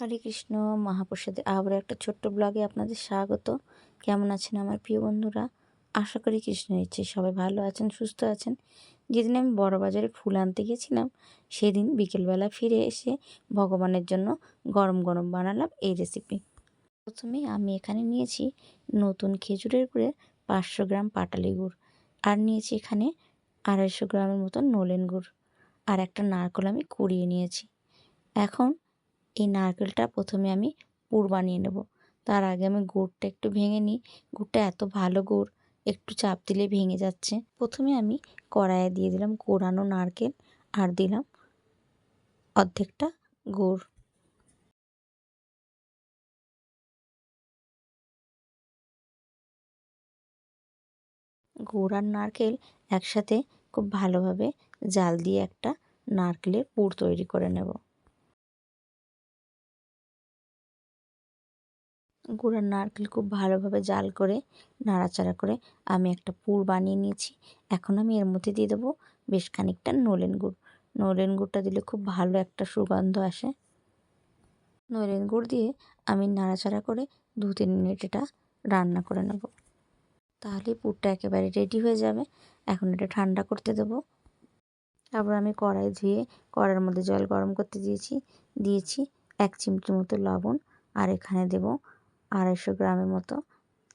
হরে কৃষ্ণ মহাপ্রসাদের আবার একটা ছোট্ট ব্লগে আপনাদের স্বাগত। কেমন আছেন আমার প্রিয় বন্ধুরা? আশা করি কৃষ্ণের ইচ্ছে সবাই ভালো আছেন, সুস্থ আছেন। যেদিন আমি বড় বাজারে ফুল আনতে গেছিলাম, সেদিন বিকেলবেলা ফিরে এসে ভগবানের জন্য গরম গরম বানালাম এই রেসিপি প্রথমে আমি এখানে নিয়েছি নতুন খেজুরের গুড়ে পাঁচশো গ্রাম পাটালি গুড় আর নিয়েছি এখানে আড়াইশো গ্রামের মতন নলেন গুড় আর একটা নারকল আমি কুড়িয়ে নিয়েছি। এখন এই নারকেলটা প্রথমে আমি পুর বানিয়ে নেব। তার আগে আমি গুড়টা একটু ভেঙে নিই। গুড়টা এত ভালো গুড়, একটু চাপ দিলে ভেঙে যাচ্ছে। প্রথমে আমি কড়াইয়ে দিয়ে দিলাম কোরানো নারকেল আর দিলাম অর্ধেকটা গুড়। গুড় আর নারকেল একসাথে খুব ভালোভাবে জাল দিয়ে একটা নারকেলের পুর তৈরি করে নেব। গুঁড়ার নারকেল খুব ভালোভাবে জাল করে, নাড়াচাড়া করে আমি একটা পুর বানিয়ে নিয়েছি। এখন আমি এর মধ্যে দিয়ে দেবো বেশ খানিকটা নলেন গুড়। নলেন গুড়টা দিলে খুব ভালো একটা সুগন্ধ আসে। নলেন গুড় দিয়ে আমি নাড়াচাড়া করে দু তিন মিনিট এটা রান্না করে নেব। তাহলে পুরটা একেবারে রেডি হয়ে যাবে। এখন এটা ঠান্ডা করতে দেবো। তারপর আমি কড়াই ধুয়ে কড়ার মধ্যে জল গরম করতে দিয়েছি দিয়েছি এক চিমটির মতো লবণ। আর এখানে দেবো আড়াইশো গ্রামের মতো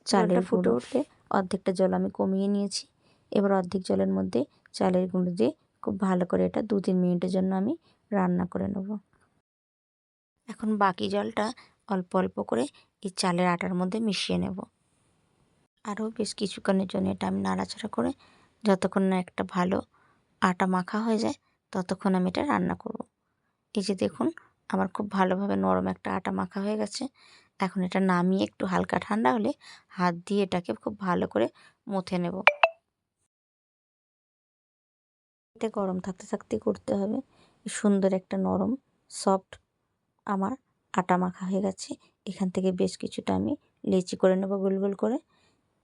চালের ফুটে উঠলে। অর্ধেকটা জল আমি কমিয়ে নিয়েছি। এবার অর্ধেক জলের মধ্যে চালের গুঁড়ো দিয়ে খুব ভালো করে এটা দু তিন মিনিটের জন্য আমি রান্না করে নেব। এখন বাকি জলটা অল্প অল্প করে এই চালের আটার মধ্যে মিশিয়ে নেব। আরও বেশ কিছুক্ষণের জন্য এটা আমি নাড়াচাড়া করে যতক্ষণ না একটা ভালো আটা মাখা হয়ে যায় ততক্ষণ আমি এটা রান্না করব। এই যে দেখুন আমার খুব ভালোভাবে নরম একটা আটা মাখা হয়ে গেছে। এখন এটা নামিয়ে একটু হালকা ঠান্ডা হলে হাত দিয়ে এটাকে খুব ভালো করে মুথে নেব। এটা গরম থাকতে থাকতে করতে হবে। সুন্দর একটা নরম, সফট আমার আটা মাখা হয়ে গেছে। এখান থেকে বেশ কিছুটা আমি লেচি করে নেব গোল গোল করে।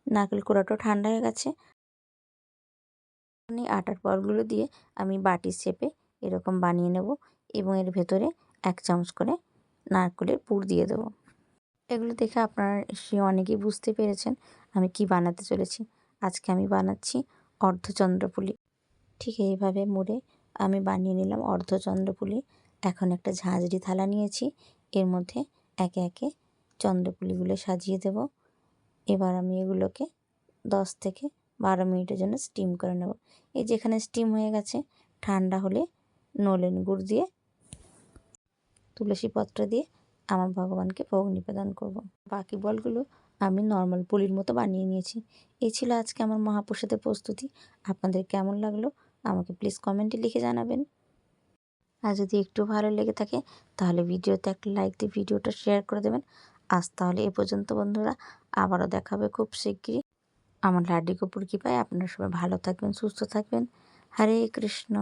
নারকেল কোড়াটাও ঠান্ডা হয়ে গেছে। আটার পরগুলো দিয়ে আমি বাটি শেপে এরকম বানিয়ে নেব এবং এর ভেতরে এক চামচ করে নারকেলের পুর দিয়ে দেবো। এগুলো দেখে আপনারা সে অনেকেই বুঝতে পেরেছেন আমি কি বানাতে চলেছি। আজকে আমি বানাচ্ছি অর্ধচন্দ্রপুলি। ঠিক এইভাবে মুড়ে আমি বানিয়ে নিলাম অর্ধচন্দ্রপুলি। এখন একটা ঝাঁঝরি থালা নিয়েছি। এর মধ্যে একে একে চন্দ্রপুলিগুলো সাজিয়ে দেব। এবার আমি এগুলোকে দশ থেকে বারো মিনিটের জন্য স্টিম করে নেব। এই যেখানে স্টিম হয়ে গেছে, ঠান্ডা হলে নলেন গুড় দিয়ে, তুলসী পত্র দিয়ে আমার ভগবানকে ভোগ নিবেদন করব। বাকি বলগুলো আমি নর্মাল পুলির মতো বানিয়ে নিয়েছি। এই ছিল আজকে আমার মহাপ্রসাদের প্রস্তুতি। আপনাদের কেমন লাগল আমাকে প্লিজ কমেন্টে লিখে জানাবেন। আর যদি একটু ভালো লেগে থাকে, তাহলে ভিডিওতে একটা লাইক দিয়ে ভিডিওটা শেয়ার করে দেবেন। আজ তাহলে এ পর্যন্ত বন্ধুরা, আবারও দেখাবে খুব শিগগিরই। আমার লাড্ডি কপুর কৃপায় আপনারা সবাই ভালো থাকবেন, সুস্থ থাকবেন। হরে কৃষ্ণ।